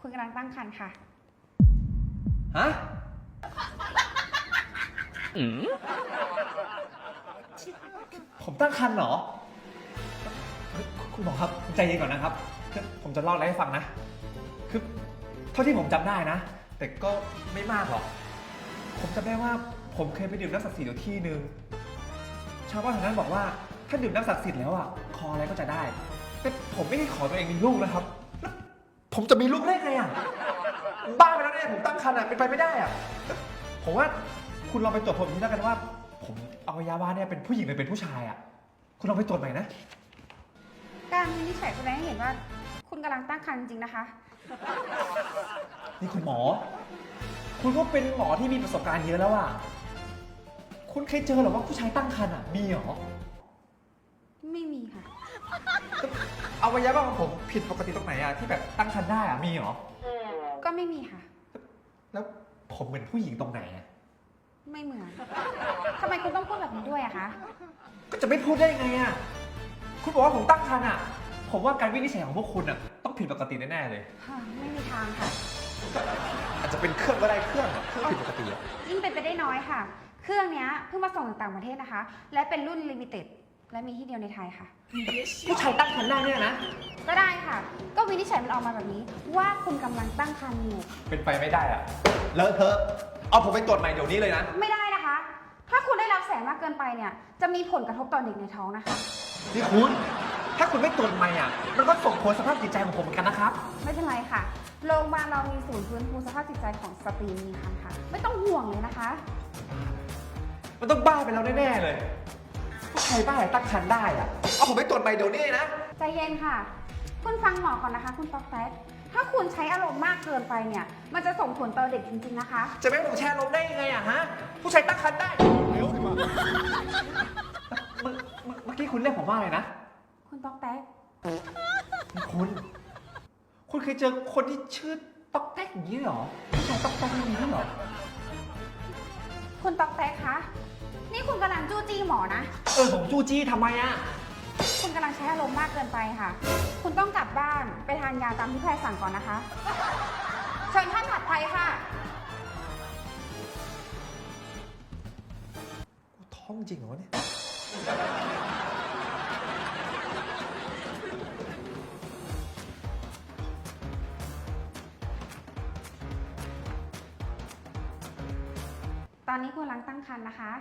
คุณกำลังตั้งครรภ์ค่ะ ฮะผมตั้งครรภ์เหรอเฮ้ยคุณหมอครับใจเย็นก่อนนะครับคือผมจะเล่าอะไรให้ฟังนะ คือเท่าที่ผมจำได้นะ แต่ก็ไม่มากหรอก ผมจำได้ว่าผมเคยไปดื่มน้ำศักดิ์สิทธิ์อยู่ที่หนึ่งชาวบ้านแถวนั้นบอกว่าถ้าดื่มน้ำศักดิ์สิทธิ์แล้วอะคออะไรก็จะได้ แต่ผมไม่ได้ขอตัวเองมีลูกนะครับแล้ว ผมจะมีลูกได้ไงอะบ้าไปแล้วเนี่ยผมตั้งครรภ์อะเป็นไปไม่ได้อะผมว่าคุณลองไปตรวจผมอีกทีแล้วกันว่า ผมอวัยวะเนี่ยเป็นผู้หญิงหรือเป็นผู้ชายอะ คุณลองไปตรวจใหม่นะ การวินิจฉัยแสดงให้เห็นว่า คุณกำลังตั้งครรภ์จริงๆนะคะ นี่คุณหมอ คุณก็เป็นหมอที่มีประสบการณ์เยอะแล้วอะ คุณเคยเจอเหรอว่าผู้ชายตั้งครรภ์อะมีเหรอ ไม่มีค่ะ อวัยวะของผมผิดปกติตรงไหนอะที่แบบตั้งครรภ์ได้อะมีเหรอ ก็ไม่มีค่ะ แล้วผมเหมือนผู้หญิงตรงไหนอะไม่เหมือนทำไมคุณต้องพูดแบบนี้ด้วยอะคะ ก็จะไม่พูดได้ไงอะคุณบอกว่าผมตั้งครรภ์อะผมว่าการวินิจฉัยของพวกคุณอะต้องผิดปกติแน่ๆเลยค่ะไม่มีทางค่ะ อาจจะเป็นเครื่องก็ได้เครื่องอะเครื่องผิดปกติอะยิ่งเป็นไปได้น้อยค่ะ เครื่องเนี้ยเพิ่งมาส่งจากต่างประเทศนะคะ และเป็นรุ่นลิมิเต็ด และมีที่เดียวในไทยค่ะ ผู้ชายตั้งครรภ์ได้เนี่ยนะ ก็ได้ค่ะ ก็วินิจฉัยมันออกมาแบบนี้ ว่าคุณกำลังตั้งครรภ์อยู่ เป็นไปไม่ได้อะเลอะเทอะเอาผมไปตรวจใหม่เดี๋ยวนี้เลยนะ ไม่ได้นะคะ ถ้าคุณได้รับแสงมากเกินไปเนี่ย จะมีผลกระทบต่อเด็กในท้องนะคะ นี่คุณ ถ้าคุณไม่ตรวจใหม่อะ มันก็ส่งผลสภาพจิตใจของผมเหมือนกันนะครับ ไม่เป็นไรค่ะ โรงพยาบาลเรามีศูนย์ฟื้นฟูสภาพจิตใจของสตรีมีครรภ์ค่ะ ไม่ต้องห่วงเลยนะคะ มันต้องบ้าไปแล้วแน่ๆเลย ผู้ชายบ้าอะไรตั้งครรภ์ได้อะเอาผมไปตรวจใหม่เดี๋ยวนี้นะ ใจเย็นค่ะ คุณฟังหมอก่อนนะคะ คุณต๊อกแต๊กถ้าคุณใช้อารมณ์มากเกินไปเนี่ย มันจะส่งผลต่อเด็กจริงๆนะคะ จะไม่ให้ผมแชร์ลมณ์ได้ยังไงอะฮะ ผู้ชายตั้งครรภ์ได้เร็วดีกว่าเมื่อเมื่อเมื่อกี้คุณเรียกผมว่าอะไรนะ คุณต๊อกแต๊กนี่คุณ คุณเคยเจอคนที่ชื่อต๊อกแต๊กอย่างนี้เหรอผู้ชายต๊อกแต๊กอย่างนี้เหรอ คุณต๊อกแต๊กคะ นี่คุณกำลังจู้จี้หมอนะ เออผมจู้จี้ทำไมอะคุณกำลังใช้อารมณ์มากเกินไปค่ะ คุณต้องกลับบ้านไปทานยาตามที่แพทย์สั่งก่อนนะคะ เชิญท่านถัดไปค่ะ กูท้องจริงเหรอวะเนี่ย ตอนนี้คุณกำลังตั้งครรภ์นะคะ